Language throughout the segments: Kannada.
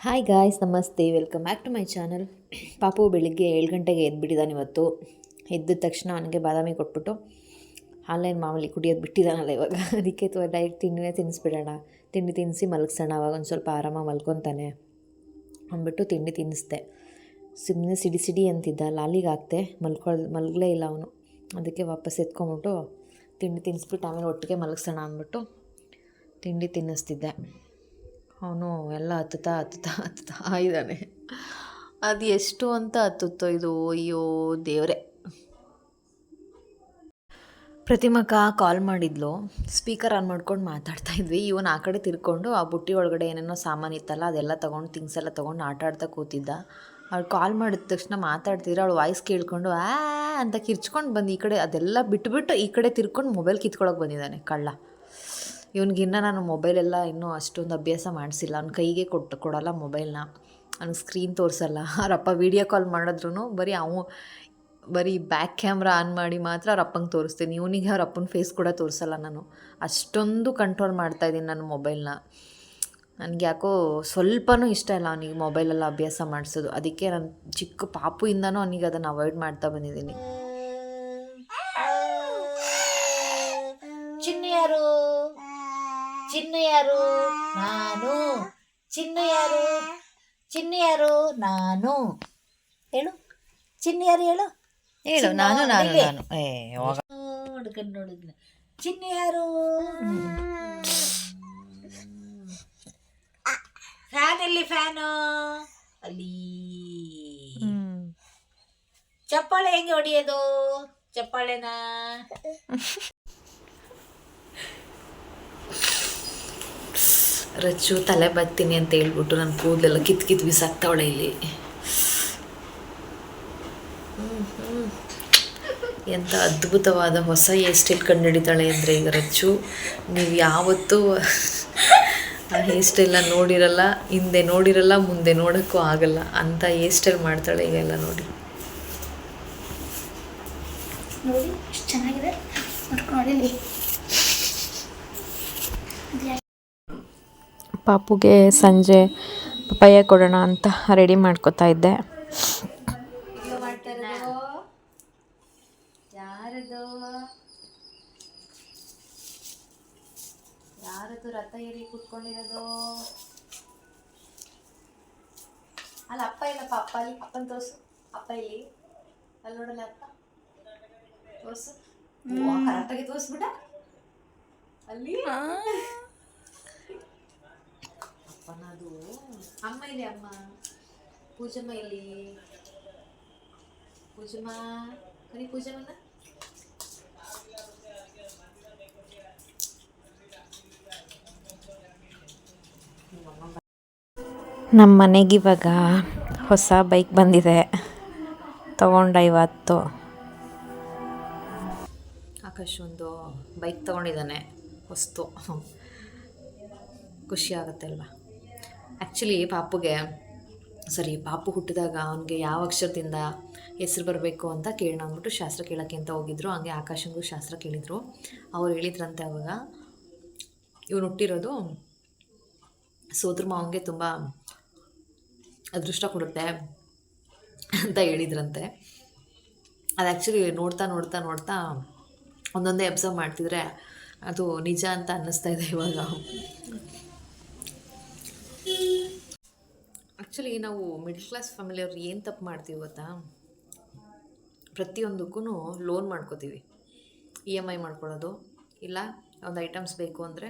ಹಾಯ್ ಗಾಯ್ಸ್ ನಮಸ್ತೆ. Welcome back to my channel ಪಾಪು ಬೆಳಿಗ್ಗೆ ಏಳು ಗಂಟೆಗೆ ಎದ್ಬಿಟ್ಟಿದ್ದಾನೆ ಇವತ್ತು. ಎದ್ದ ತಕ್ಷಣ ಅವನಿಗೆ ಬಾದಾಮಿ ಕೊಟ್ಬಿಟ್ಟು ಆನ್ಲೈನ್ ಮಾಮೂಲಿ ಕುಡಿಯೋದು ಬಿಟ್ಟಿದ್ದಾನಲ್ಲ ಇವಾಗ. ಅದಕ್ಕೆ ಅಥವಾ ಡೈರೆಕ್ಟ್ ತಿಂಡಿನೇ ತಿನ್ನಿಸ್ಬಿಡೋಣ. ತಿಂಡಿ ತಿನ್ನಿಸಿ ಮಲಗಿಸೋಣ. ಅವಾಗ ಒಂದು ಸ್ವಲ್ಪ ಆರಾಮಾಗಿ ಮಲ್ಕೊತಾನೆ. ಅಂದ್ಬಿಟ್ಟು ತಿಂಡಿ ತಿನ್ನಿಸ್ದೆ. ಸುಮ್ಮನೆ ಸಿಡಿ ಸಿಡಿ ಅಂತಿದ್ದ. ಲಾಲಿಗೆ ಹಾಕ್ದೆ. ಮಲ್ಕೊಳ್, ಮಲಗಲೇ ಇಲ್ಲ ಅವನು. ಅದಕ್ಕೆ ವಾಪಸ್ ಎತ್ಕೊಂಬಿಟ್ಟು ತಿಂಡಿ ತಿನ್ನಿಸ್ಬಿಟ್ಟು ಆಮೇಲೆ ಒಟ್ಟಿಗೆ ಮಲಗಿಸೋಣ ಅಂದ್ಬಿಟ್ಟು ತಿಂಡಿ ತಿನ್ನಿಸ್ತಿದ್ದೆ. ಅವನು ಎಲ್ಲ ಹತ್ತುತ್ತಾ ಹತ್ತುತ್ತಾ ಹತ್ತುತ್ತಾ ಇದ್ದಾನೆ. ಅದು ಎಷ್ಟು ಅಂತ ಹತ್ತುತ್ತೋ ಇದು, ಅಯ್ಯೋ ದೇವರೇ. ಪ್ರತಿಮಕ್ಕ ಕಾಲ್ ಮಾಡಿದ್ಲು. ಸ್ಪೀಕರ್ ಆನ್ ಮಾಡ್ಕೊಂಡು ಮಾತಾಡ್ತಾ ಇದ್ವಿ. ಇವನು ಆ ಕಡೆ ತಿರ್ಕೊಂಡು ಆ ಬುಟ್ಟಿ ಒಳಗಡೆ ಏನೇನೋ ಸಾಮಾನು ಇತ್ತಲ್ಲ, ಅದೆಲ್ಲ ತೊಗೊಂಡು ಥಿಂಗ್ಸ್ ಎಲ್ಲ ತೊಗೊಂಡು ಆಟ ಆಡ್ತಾ ಕೂತಿದ್ದ. ಅವ್ಳು ಕಾಲ್ ಮಾಡಿದ ತಕ್ಷಣ ಮಾತಾಡ್ತಿದ್ರೆ ಅವಳು ವಾಯ್ಸ್ ಕೇಳ್ಕೊಂಡು, ಆ, ಅಂತ ಕಿರ್ಚ್ಕೊಂಡು ಬಂದು ಈ ಕಡೆ, ಅದೆಲ್ಲ ಬಿಟ್ಬಿಟ್ಟು ಈ ಕಡೆ ತಿರ್ಕೊಂಡು ಮೊಬೈಲ್ ಕಿತ್ಕೊಳಕ್ಕೆ ಬಂದಿದ್ದಾನೆ ಕಳ್ಳ. ಇವ್ನಿಗಿನ್ನ ನಾನು ಮೊಬೈಲೆಲ್ಲ ಇನ್ನೂ ಅಷ್ಟೊಂದು ಅಭ್ಯಾಸ ಮಾಡಿಸಿಲ್ಲ. ಅವ್ನ ಕೈಗೆ ಕೊಟ್ಟು, ಕೊಡೋಲ್ಲ ಮೊಬೈಲ್ನ. ಅವ್ನಿಗೆ ಸ್ಕ್ರೀನ್ ತೋರಿಸಲ್ಲ. ಅವರಪ್ಪ ವೀಡಿಯೋ ಕಾಲ್ ಮಾಡಿದ್ರು ಬರೀ ಅವು, ಬರೀ ಬ್ಯಾಕ್ ಕ್ಯಾಮ್ರಾ ಆನ್ ಮಾಡಿ ಮಾತ್ರ ಅವ್ರ ತೋರಿಸ್ತೀನಿ. ಇವನಿಗೆ ಅವ್ರ ಅಪ್ಪನ ಫೇಸ್ ಕೂಡ ತೋರಿಸಲ್ಲ ನಾನು. ಅಷ್ಟೊಂದು ಕಂಟ್ರೋಲ್ ಮಾಡ್ತಾಯಿದ್ದೀನಿ ನಾನು ಮೊಬೈಲ್ನ. ನನಗೆ ಯಾಕೋ ಸ್ವಲ್ಪನೂ ಇಷ್ಟ ಇಲ್ಲ ಅವನಿಗೆ ಮೊಬೈಲೆಲ್ಲ ಅಭ್ಯಾಸ ಮಾಡಿಸೋದು. ಅದಕ್ಕೆ ನಾನು ಚಿಕ್ಕ ಪಾಪುಯಿಂದನೂ ಅವನಿಗೆ ಅದನ್ನು ಅವಾಯ್ಡ್ ಮಾಡ್ತಾ ಬಂದಿದ್ದೀನಿ. ಚಿನ್ನು ಯಾರು ಚಿನ್ನು ಯಾರು ನಾನು. ಚಿನ್ನು ಯಾರು ಚಿನ್ನು ಯಾರು ನಾನು. ಹೇಳು. ಚಿನ್ನು ಯಾರು ಹೇಳು ಹೇಳು ನಾನು ನಾನು ನಾನು. ಏ ನೋಡ್ಕೊಂಡು ನೋಡಿದ್ನ ಚಿನ್ನು ಯಾರು ಫ್ಯಾನ್ ಎಲ್ಲಿ ಫ್ಯಾನು? ಅಲ್ಲಿ. ಚಪ್ಪಾಳೆ ಹೆಂಗೆ ಹೊಡಿಯೋದು? ಚಪ್ಪಾಳೆನಾ? ರಚ್ಚು ತಲೆ ಬತ್ತೀನಿ ಅಂತ ಹೇಳ್ಬಿಟ್ಟು ನನ್ನ ಕೂದಲೆಲ್ಲ ಕಿತ್ ಕಿತ್ ಬಿಸಾಕ್ತಾವಳೆ ಇಲ್ಲಿ. ಎಂಥ ಅದ್ಭುತವಾದ ಹೊಸ ಹೇರ್ ಸ್ಟೈಲ್ ಕಂಡುಹಿಡಿತಾಳೆ ಅಂದರೆ ಈಗ ರಚ್ಚು ನೀವು ಯಾವತ್ತೂ ಆ ಹೇರ್ ಸ್ಟೈಲ್ನ ನೋಡಿರಲ್ಲ, ಹಿಂದೆ ನೋಡಿರಲ್ಲ, ಮುಂದೆ ನೋಡೋಕ್ಕೂ ಆಗಲ್ಲ. ಅಂಥ ಹೇರ್ ಸ್ಟೈಲ್ ಮಾಡ್ತಾಳೆ ಈಗೆಲ್ಲ ನೋಡಿ. ನೋಡಿ ಚೆನ್ನಾಗಿದೆ ನೋಡ್ಕೊಂಡು ಇಲ್ಲಿ ಪಾಪುಗೆ ಸಂಜೆ ಪಪ್ಪಾಯ ಕೊಡೋಣ ಅಂತ ರೆಡಿ ಮಾಡ್ಕೋತಾ ಇದ್ದೆ. ಯಾರದು? ಯಾರದು ರಥ ಏರಿ ಕುತ್ಕೊಂಡಿರೋದು? ಅಲ್ಲ ಅಪ್ಪ ಇಲ್ಲಪ್ಪ ಅಪ್ಪ ಅಲ್ಲಿ ಅಪ್ಪನ ತೋರ್ಸು. ಅಪ್ಪ ಇಲ್ಲಿ. ಅಲ್ಲಿ ನೋಡಲ್ಲ ಅಪ್ಪ. ತೋರ್ಸು. ಕರೆಕ್ಟಾಗಿ ತೋರಿಸ್ಬಿಟ್ಟ? ಅಲ್ಲಿ? ಅಪ್ಪನದು ಅಮ್ಮ ಇಲ್ಲಿ ಅಮ್ಮ. ಪೂಜಮ್ಮ ಇಲ್ಲಿ. ಪೂಜಮ್ಮ ಕರಿ ಪೂಜಮ್ಮನ? ನಮ್ಮ ಮನೆಗೆ ಇವಾಗ ಹೊಸ ಬೈಕ್ ಬಂದಿದೆ. ತಗೊಂಡ ಇವತ್ತು. ಆಕಾಶ್ ಒಂದು ಬೈಕ್ ತಗೊಂಡಿದ್ದಾನೆ ಹೊಸ್ತು. ಖುಷಿ ಆಗುತ್ತೆ ಅಲ್ವಾ? ಆ್ಯಕ್ಚುಲಿ ಪಾಪುಗೆ, ಸರಿ ಪಾಪು ಹುಟ್ಟಿದಾಗ ಅವನಿಗೆ ಯಾವ ಅಕ್ಷರದಿಂದ ಹೆಸರು ಬರಬೇಕು ಅಂತ ಕೇಳೋಣ ಅಂದ್ಬಿಟ್ಟು ಶಾಸ್ತ್ರ ಕೇಳೋಕ್ಕೆ ಅಂತ ಹೋಗಿದ್ರು. ಹಂಗೆ ಆಕಾಶಂಗೂ ಶಾಸ್ತ್ರ ಕೇಳಿದರು. ಅವ್ರು ಹೇಳಿದ್ರಂತೆ ಅವಾಗ. ಇವನು ಹುಟ್ಟಿರೋದು ಸೋದ್ರ ಮಾವನಿಗೆ ತುಂಬ ಅದೃಷ್ಟ ಕೊಡುತ್ತೆ ಅಂತ ಹೇಳಿದ್ರಂತೆ. ಅದು ಆ್ಯಕ್ಚುಲಿ ನೋಡ್ತಾ ನೋಡ್ತಾ ನೋಡ್ತಾ ಒಂದೊಂದೇ ಅಬ್ಸರ್ವ್ ಮಾಡ್ತಿದ್ರೆ ಅದು ನಿಜ ಅಂತ ಅನ್ನಿಸ್ತಾ ಇದೆ ಇವಾಗ. ಆ್ಯಕ್ಚುಲಿ ನಾವು ಮಿಡ್ಲ್ ಕ್ಲಾಸ್ ಫ್ಯಾಮಿಲಿಯವ್ರು ಏನು ತಪ್ಪು ಮಾಡ್ತೀವಿ ಗೊತ್ತಾ? ಪ್ರತಿಯೊಂದಕ್ಕೂ ಲೋನ್ ಮಾಡ್ಕೋತೀವಿ. ಇ ಎಂ ಐ ಮಾಡ್ಕೊಳ್ಳೋದು. ಇಲ್ಲ, ಒಂದು ಐಟಮ್ಸ್ ಬೇಕು ಅಂದರೆ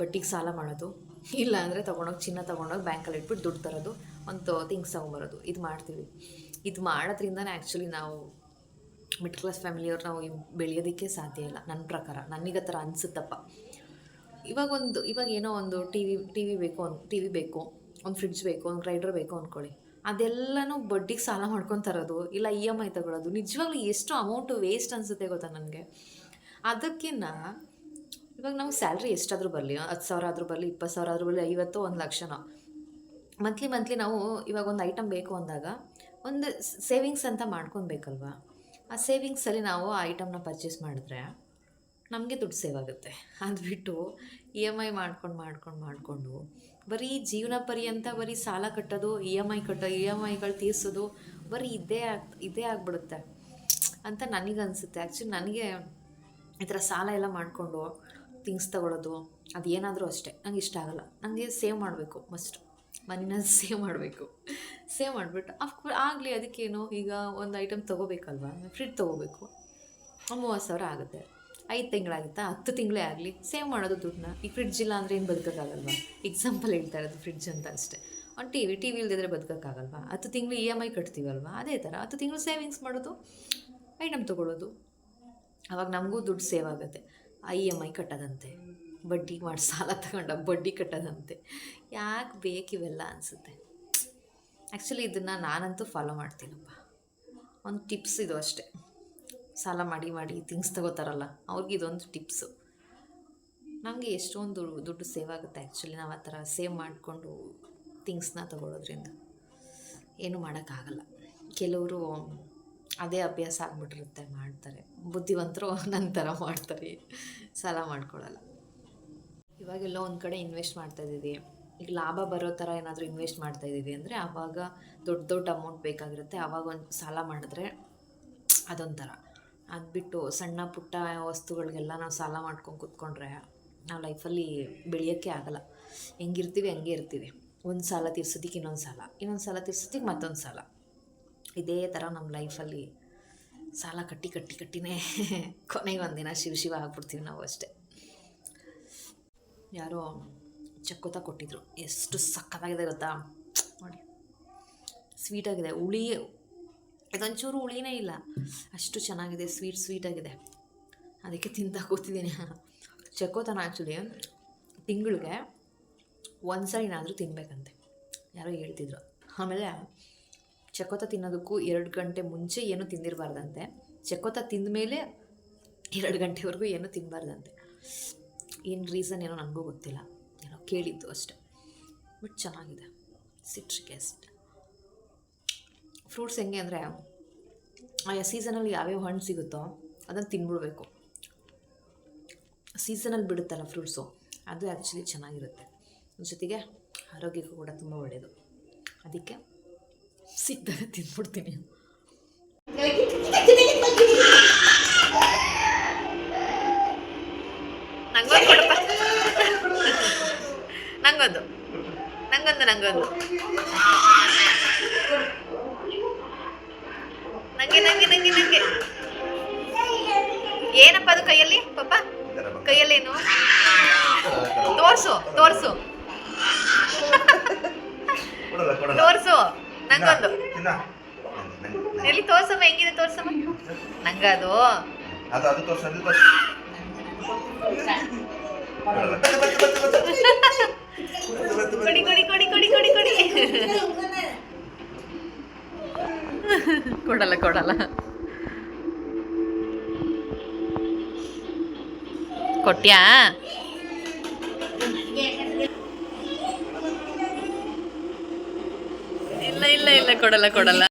ಬಟ್ಟಿಗೆ ಸಾಲ ಮಾಡೋದು. ಇಲ್ಲ ಅಂದರೆ ತೊಗೊಂಡೋಗಿ ಚಿನ್ನ ತೊಗೊಂಡೋಗಿ ಬ್ಯಾಂಕಲ್ಲಿ ಇಟ್ಬಿಟ್ಟು ದುಡ್ಡು ತರೋದು. ಒಂದು ಥಿಂಗ್ಸ್ ತೊಗೊಂಬರೋದು. ಇದು ಮಾಡ್ತೀವಿ. ಇದು ಮಾಡೋದ್ರಿಂದನೇ ಆ್ಯಕ್ಚುಲಿ ನಾವು ಮಿಡ್ಲ್ ಕ್ಲಾಸ್ ಫ್ಯಾಮಿಲಿಯವ್ರು ನಾವು ಬೆಳೆಯೋದಕ್ಕೆ ಸಾಧ್ಯ ಇಲ್ಲ. ನನ್ನ ಪ್ರಕಾರ. ನನಗೆ ಆ ಥರ ಅನಿಸುತ್ತಪ್ಪ. ಇವಾಗ ಒಂದು, ಇವಾಗ ಏನೋ ಒಂದು ಟಿ ವಿ ಟಿ ವಿ ಬೇಕು ಅಂತ ಟಿ ವಿ ಬೇಕು. ಒಂದು ಫ್ರಿಡ್ಜ್ ಬೇಕು, ಒಂದು ಗ್ರೈಂಡರ್ ಬೇಕು ಅಂದ್ಕೊಳ್ಳಿ ಅದೆಲ್ಲನೂ ಬಡ್ಡಿಗೆ ಸಾಲ ಮಾಡ್ಕೊಂಡು ತರೋದು, ಇಲ್ಲ ಇ ಎಂ ಐ ತಗೊಳ್ಳೋದು ನಿಜವಾಗ್ಲೂ ಎಷ್ಟು ಅಮೌಂಟು ವೇಸ್ಟ್ ಅನಿಸುತ್ತೆ ಗೊತ್ತಾ ನನಗೆ? ಅದಕ್ಕಿಂತ ಇವಾಗ ನಾವು ಸ್ಯಾಲ್ರಿ ಎಷ್ಟಾದರೂ ಬರಲಿ, ಹತ್ತು ಸಾವಿರ ಆದರೂ ಬರಲಿ, ಇಪ್ಪತ್ತು ಸಾವಿರ ಆದರೂ ಬರಲಿ, ಐವತ್ತು ಒಂದು ಲಕ್ಷನೋ. ಮಂತ್ಲಿ ಮಂತ್ಲಿ ನಾವು ಇವಾಗ ಒಂದು ಐಟಮ್ ಬೇಕು ಅಂದಾಗ, ಒಂದು ಸೇವಿಂಗ್ಸ್ ಅಂತ ಮಾಡ್ಕೊಬೇಕಲ್ವಾ? ಆ ಸೇವಿಂಗ್ಸಲ್ಲಿ ನಾವು ಆ ಐಟಮ್ನ ಪರ್ಚೇಸ್ ಮಾಡಿದ್ರೆ ನಮಗೆ ದುಡ್ಡು ಸೇವ್ ಆಗುತ್ತೆ. ಅದು ಬಿಟ್ಟು ಇ ಎಂ ಐ ಮಾಡ್ಕೊಂಡು ಮಾಡ್ಕೊಂಡು, ಮಾಡಿಕೊಂಡು ಬರೀ ಜೀವನ ಪರ್ಯಂತ ಬರೀ ಸಾಲ ಕಟ್ಟೋದು, ಇ ಎಂ ಐ ಕಟ್ಟೋ, ಇ ಎಂ ಐಗಳು ತೀರಿಸೋದು ಬರೀ ಇದೇ ಆಗ್, ಇದೇ ಆಗಿಬಿಡುತ್ತೆ ಅಂತ ನನಗನ್ಸುತ್ತೆ ಆ್ಯಕ್ಚುಲಿ ನನಗೆ ಈ ಥರ ಸಾಲ ಎಲ್ಲ ಮಾಡಿಕೊಂಡು ಥಿಂಗ್ಸ್ ತೊಗೊಳೋದು ಅದು ಏನಾದರೂ ಅಷ್ಟೇ. ನಂಗೆ ಇಷ್ಟ ಆಗಲ್ಲ. ನನಗೆ ಸೇವ್ ಮಾಡಬೇಕು ಮಸ್ಟ್ ಮನಿನ ಸೇವ್ ಮಾಡಬೇಕು. ಸೇವ್ ಮಾಡಿಬಿಟ್ಟು ಅಫ್ಕೋ ಆಗಲಿ ಅದಕ್ಕೇನು ಈಗ ಒಂದು ಐಟಮ್ ತೊಗೋಬೇಕಲ್ವಾ? ಫ್ರಿಡ್ ತೊಗೋಬೇಕು. ಮೂವತ್ತು ಸಾವಿರ ಆಗುತ್ತೆ. ಐದು ತಿಂಗಳಾಗುತ್ತಾ? ಹತ್ತು ತಿಂಗಳೇ ಆಗಲಿ. ಸೇವ್ ಮಾಡೋದು ದುಡ್ಡನ್ನ. ಈ ಫ್ರಿಡ್ಜ್ ಇಲ್ಲ ಅಂದರೆ ಏನು ಬದುಕೋಕ್ಕಾಗಲ್ವಾ? ಎಕ್ಸಾಂಪಲ್ ಹೇಳ್ತಾ ಇರೋದು ಫ್ರಿಡ್ಜ್ ಅಂತ ಅಷ್ಟೇ. ಒಂದು ಟಿ ವಿ ಟಿ ವಿ ಇಲ್ದಿದ್ರೆ ಬದುಕೋಕ್ಕಾಗಲ್ವಾ? ಹತ್ತು ತಿಂಗಳು ಇ ಎಂ ಐ ಕಟ್ತೀವಲ್ವಾ? ಅದೇ ಥರ ಹತ್ತು ತಿಂಗಳು ಸೇವಿಂಗ್ಸ್ ಮಾಡೋದು ಐಟಮ್ ತೊಗೊಳ್ಳೋದು ಅವಾಗ ನಮಗೂ ದುಡ್ಡು ಸೇವ್ ಆಗುತ್ತೆ. ಐ ಎಂ ಐ ಕಟ್ಟೋದಂತೆ. ಬಡ್ಡಿ ಮಾಡಿ, ಸಾಲ ತಗೊಂಡ ಬಡ್ಡಿ ಕಟ್ಟೋದಂತೆ. ಯಾಕೆ ಬೇಕಿವೆಲ್ಲ ಅನಿಸುತ್ತೆ. ಆ್ಯಕ್ಚುಲಿ ಇದನ್ನು ನಾನಂತೂ ಫಾಲೋ ಮಾಡ್ತೀನಪ್ಪ. ಒಂದು ಟಿಪ್ಸ್ ಇದು ಅಷ್ಟೇ. ಸಾಲ ಮಾಡಿ ಮಾಡಿ ಥಿಂಗ್ಸ್ ತಗೋತಾರಲ್ಲ, ಅವ್ರಿಗೆ ಇದೊಂದು ಟಿಪ್ಸು. ನಮಗೆ ಎಷ್ಟೊಂದು ದುಡ್ಡು ಸೇವ್ ಆಗುತ್ತೆ ಆ್ಯಕ್ಚುಲಿ ನಾವು ಆ ಥರ ಸೇವ್ ಮಾಡಿಕೊಂಡು ಥಿಂಗ್ಸ್ನ ತಗೊಳ್ಳೋದ್ರಿಂದ ಏನೂ ಮಾಡೋಕ್ಕಾಗಲ್ಲ. ಕೆಲವರು ಅದೇ ಅಭ್ಯಾಸ ಆಗಿಬಿಟ್ಟಿರುತ್ತೆ ಮಾಡ್ತಾರೆ. ಬುದ್ಧಿವಂತರು ನನ್ನ ಥರ ಮಾಡ್ತಾರೆ. ಸಾಲ ಮಾಡ್ಕೊಳ್ಳಲ್ಲ ಇವಾಗೆಲ್ಲ ಒಂದು ಕಡೆ ಇನ್ವೆಸ್ಟ್ ಮಾಡ್ತಾ ಇದ್ದೀವಿ. ಈಗ ಲಾಭ ಬರೋ ಥರ ಏನಾದರೂ ಇನ್ವೆಸ್ಟ್ ಮಾಡ್ತಾ ಇದ್ದೀವಿ ಅಂದರೆ ಆವಾಗ ದೊಡ್ಡ ದೊಡ್ಡ ಅಮೌಂಟ್ ಬೇಕಾಗಿರುತ್ತೆ. ಆವಾಗ ಒಂದು ಸಾಲ ಮಾಡಿದ್ರೆ ಅದೊಂಥರ ಅದು ಬಿಟ್ಟು ಸಣ್ಣ ಪುಟ್ಟ ವಸ್ತುಗಳಿಗೆಲ್ಲ ನಾವು ಸಾಲ ಮಾಡ್ಕೊಂಡು ಕೂತ್ಕೊಂಡ್ರೆ ನಾವು ಲೈಫಲ್ಲಿ ಬೆಳೆಯೋಕ್ಕೆ ಆಗಲ್ಲ. ಹೆಂಗಿರ್ತೀವಿ, ಹಂಗೆ ಇರ್ತೀವಿ. ಒಂದು ಸಾಲ ತೀರ್ಸೋದಕ್ಕೆ ಇನ್ನೊಂದು ಸಾಲ ಇನ್ನೊಂದು ಸಾಲ ತೀರ್ಸೋದಕ್ಕೆ ಮತ್ತೊಂದು ಸಾಲ. ಇದೇ ಥರ ನಮ್ಮ ಲೈಫಲ್ಲಿ ಸಾಲ ಕಟ್ಟಿ ಕಟ್ಟಿ, ಕಟ್ಟಿನೇ ಕೊನೆಗೆ ಒಂದಿನ ಶಿವ ಶಿವ ಆಗ್ಬಿಡ್ತೀವಿ ನಾವು ಅಷ್ಟೇ. ಯಾರೋ ಚಕ್ಕೋತ ಕೊಟ್ಟಿದ್ರು. ಎಷ್ಟು ಸಕ್ಕತ್ತಾಗಿದೆ ಗೊತ್ತಾ? ನೋಡಿ. ಸ್ವೀಟಾಗಿದೆ ಹುಳಿ ಇದೊಂಚೂರು ಹುಳಿನೇ ಇಲ್ಲ. ಅಷ್ಟು ಚೆನ್ನಾಗಿದೆ, ಸ್ವೀಟ್ ಸ್ವೀಟಾಗಿದೆ ಅದಕ್ಕೆ ತಿಂತಾ ಕೂತಿದ್ದೀನಿ ಚಕೋತನ ಆ್ಯಕ್ಚುಲಿ ತಿಂಗಳಿಗೆ ಒಂದು ಸರಿನಾದರೂ ತಿನ್ನಬೇಕಂತೆ ಯಾರೋ ಹೇಳ್ತಿದ್ರು. ಆಮೇಲೆ ಚಕೋತ ತಿನ್ನೋದಕ್ಕೂ ಎರಡು ಗಂಟೆ ಮುಂಚೆ ಏನೂ ತಿಂದಿರಬಾರ್ದಂತೆ. ಚಕೋತ ತಿಂದ ಮೇಲೆ ಎರಡು ಗಂಟೆವರೆಗೂ ಏನೂ ತಿನ್ನಬಾರ್ದಂತೆ ಏನು ರೀಸನ್ ಏನೋ ನನಗೂ ಗೊತ್ತಿಲ್ಲ. ಏನೋ ಕೇಳಿದ್ದು ಅಷ್ಟೆ. ಬಟ್ ಚೆನ್ನಾಗಿದೆ. ಸಿಟ್ರಿಕ್ ಆ್ಯಸಿಡ್ ಫ್ರೂಟ್ಸ್ ಹೆಂಗೆ ಅಂದರೆ ಆಯಾ ಸೀಸನಲ್ಲಿ ಯಾವ್ಯಾವ ಹಣ್ಣು ಸಿಗುತ್ತೋ ಅದನ್ನು ತಿನ್ಬಿಡ್ಬೇಕು. ಸೀಸನಲ್ಲಿ ಬಿಡುತ್ತಲ್ಲ ಫ್ರೂಟ್ಸು, ಅದು ಆ್ಯಕ್ಚುಲಿ ಚೆನ್ನಾಗಿರುತ್ತೆ. ಜೊತೆಗೆ ಆರೋಗ್ಯಕ್ಕೂ ಕೂಡ ತುಂಬ ಒಳ್ಳೆಯದು ಅದಕ್ಕೆ ಸಿಕ್ಕಿದಾಗ ತಿಂದ್ಬಿಡ್ತೀನಿ ನಂಗೊಂದು ಕೊಡಪ್ಪ ನಂಗೊಂದು ನಂಗೊಂದು ನಂಗೊಂದು ನಂಗೆ ನಂಗೆ ನಂಗೆ ನಂಗೆ ಏನಪ್ಪ ಅದು ಕೈಯಲ್ಲಿ? ಪಾಪ? ಕೈಯಲ್ಲೇನು? ತೋರ್ಸು ತೋರ್ಸು. ತೋರ್ಸು ನಂಗೊಂದು. ಎಲ್ಲಿ ತೋರ್ಸಮ್ಮ ಹೆಂಗಿದೆ ತೋರ್ಸಮ್ಮ? ನಂಗದು. ಅದು. ಕೊಡಿ ಕೊಡಿ ಕೊಡಿ ಕೊಡಿ ಕೊಡಿ ಕೊಡಿ. ಕೊಡಲ್ಲ ಕೊಡಲ್ಲ. ಕೊಟ್ಯಾ? ಇಲ್ಲ ಇಲ್ಲ ಇಲ್ಲ ಕೊಡಲ್ಲ ಕೊಡಲ್ಲ.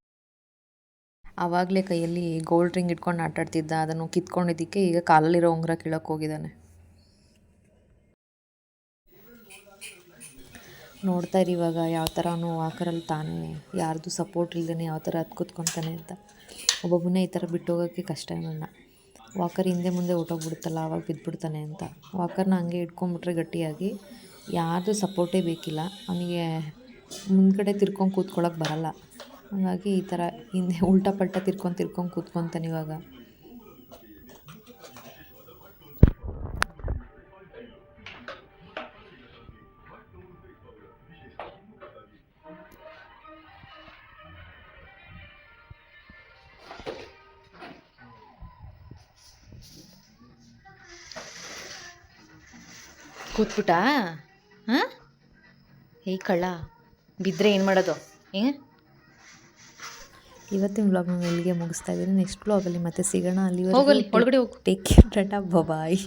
ಆವಾಗಲೇ ಕೈಯಲ್ಲಿ ಗೋಲ್ಡ್ ರಿಂಗ್ ಇಟ್ಕೊಂಡು ಆಟಾಡ್ತಿದ್ದ ಅದನ್ನು ಕಿತ್ಕೊಂಡಿದ್ದಕ್ಕೆ ಈಗ ಕಾಲಲ್ಲಿರೋ ಉಂಗುರ ಕೀಳಕ್ಕೆ ಹೋಗಿದ್ದಾನೆ. ನೋಡ್ತಾ ಇರಿ ಇವಾಗ ಯಾವ ಥರ ಅವನು ವಾಕರಲ್ಲಿ ತಾನೇ ಯಾರ್ದು ಸಪೋರ್ಟ್ ಇಲ್ದೇ ಯಾವ ಥರ ಹತ್ತು ಕೂತ್ಕೊತಾನೆ ಅಂತ. ಒಬ್ಬೊಬ್ಬನೇ ಈ ಥರ ಬಿಟ್ಟು ಹೋಗೋಕ್ಕೆ ಕಷ್ಟ ಇವನ್ನ ವಾಕರ್ ಹಿಂದೆ ಮುಂದೆ ಹೊಟ್ಟೋಗ್ಬಿಡುತ್ತಲ್ಲ ಆವಾಗ ಬಿದ್ದುಬಿಡ್ತಾನೆ ಅಂತ. ವಾಕರ್ನ ಹಂಗೆ ಇಟ್ಕೊಂಬಿಟ್ರೆ ಗಟ್ಟಿಯಾಗಿ ಯಾರು ಸಪೋರ್ಟೇ ಬೇಕಿಲ್ಲ. ಅವನಿಗೆ ಮುಂದ್ಗಡೆ ತಿರ್ಕೊಂಡು ಕೂತ್ಕೊಳ್ಳೋಕೆ ಬರಲ್ಲ. ಹಾಗಾಗಿ ಈ ಥರ ಹಿಂದೆ ಉಲ್ಟಾ ಪಲ್ಟಾ ತಿರ್ಕೊಂಡು ತಿರ್ಕೊಂಡು ಕೂತ್ಕೊತಾನೆ ಇವಾಗ. ಕೂತ್ಬಿಟ್ಟ? ಹಾಂ? ಏಯ್ ಕಳ್ಳ ಬಿದ್ದರೆ ಏನು ಮಾಡೋದು? ಏ? ಇವತ್ತಿನ ವ್ಲಾಗ್ ನಾನು ಇಲ್ಲಿಗೆ ಮುಗಿಸ್ತಾ ಇದ್ದೀನಿ. ನೆಕ್ಸ್ಟ್ ವ್ಲಾಗಲ್ಲಿ ಮತ್ತೆ ಸಿಗೋಣ. ಅಲ್ಲಿ ಹೋಗಲಿ ಒಳಗಡೆ ಹೋಗಿ. ಟೇಕ್ ಕೇರ್ ಟಾಟಾ ಬಾಯ್